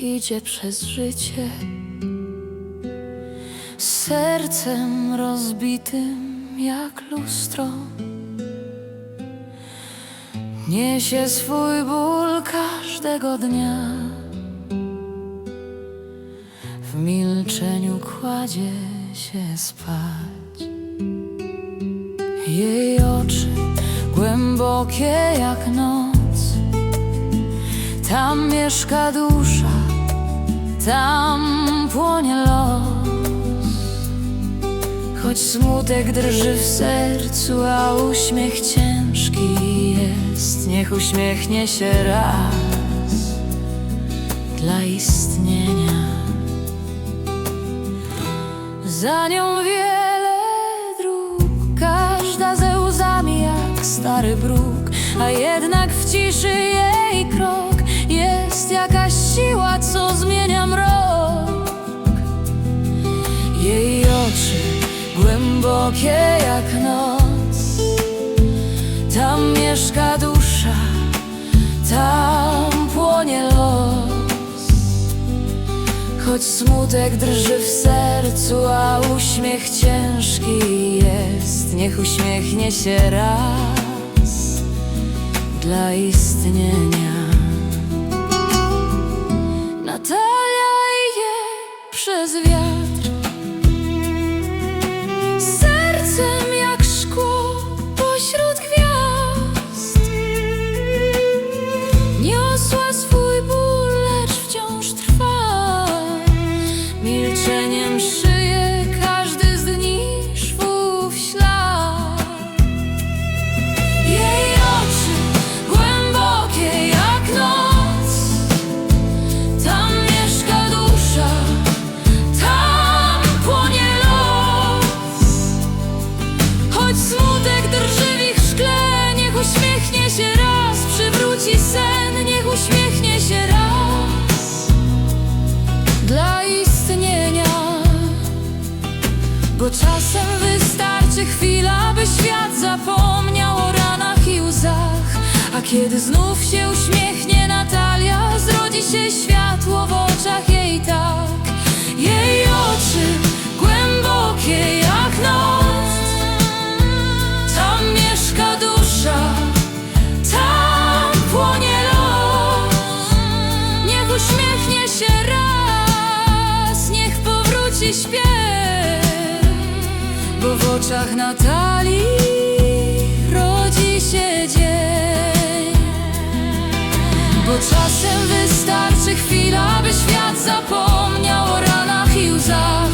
idzie przez życie z sercem rozbitym jak lustro. Niesie swój ból każdego dnia. W milczeniu kładzie się spać. Jej oczy głębokie jak noc. Tam mieszka dusza, tam płonie los. Choć smutek drży w sercu, a uśmiech ciężki jest, niech uśmiechnie się raz dla istnienia. Za nią wiele dróg, każda ze łzami jak stary bruk, a jednak w ciszy jej krok jest jakaś siła, co zmienia mrok. Jej oczy głębokie jak noc, tam mieszka dusza, tam płonie los. Choć smutek drży w sercu, a uśmiech ciężki jest, niech uśmiechnie się raz dla istnienia. Czasem wystarczy chwila, by świat zapomniał o ranach i łzach. A kiedy znów się uśmiechnie Natalia, zrodzi się światło w oczach jej tak. Jej oczy głębokie jak noc. Tam mieszka dusza, tam płonie los. Niech uśmiechnie się raz, niech powróci śpiew, bo w oczach Natalii rodzi się dzień. Bo czasem wystarczy chwila, by świat zapomniał o ranach i łzach.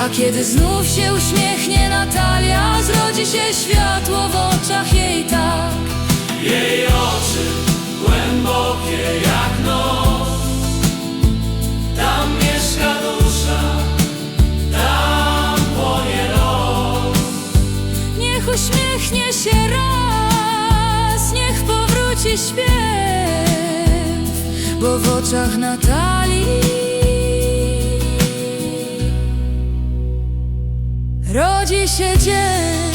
A kiedy znów się uśmiechnie Natalia, zrodzi się światło w oczach jej tak. Jej oczy głębokie śpiew, bo w oczach Natalii rodzi się dzień.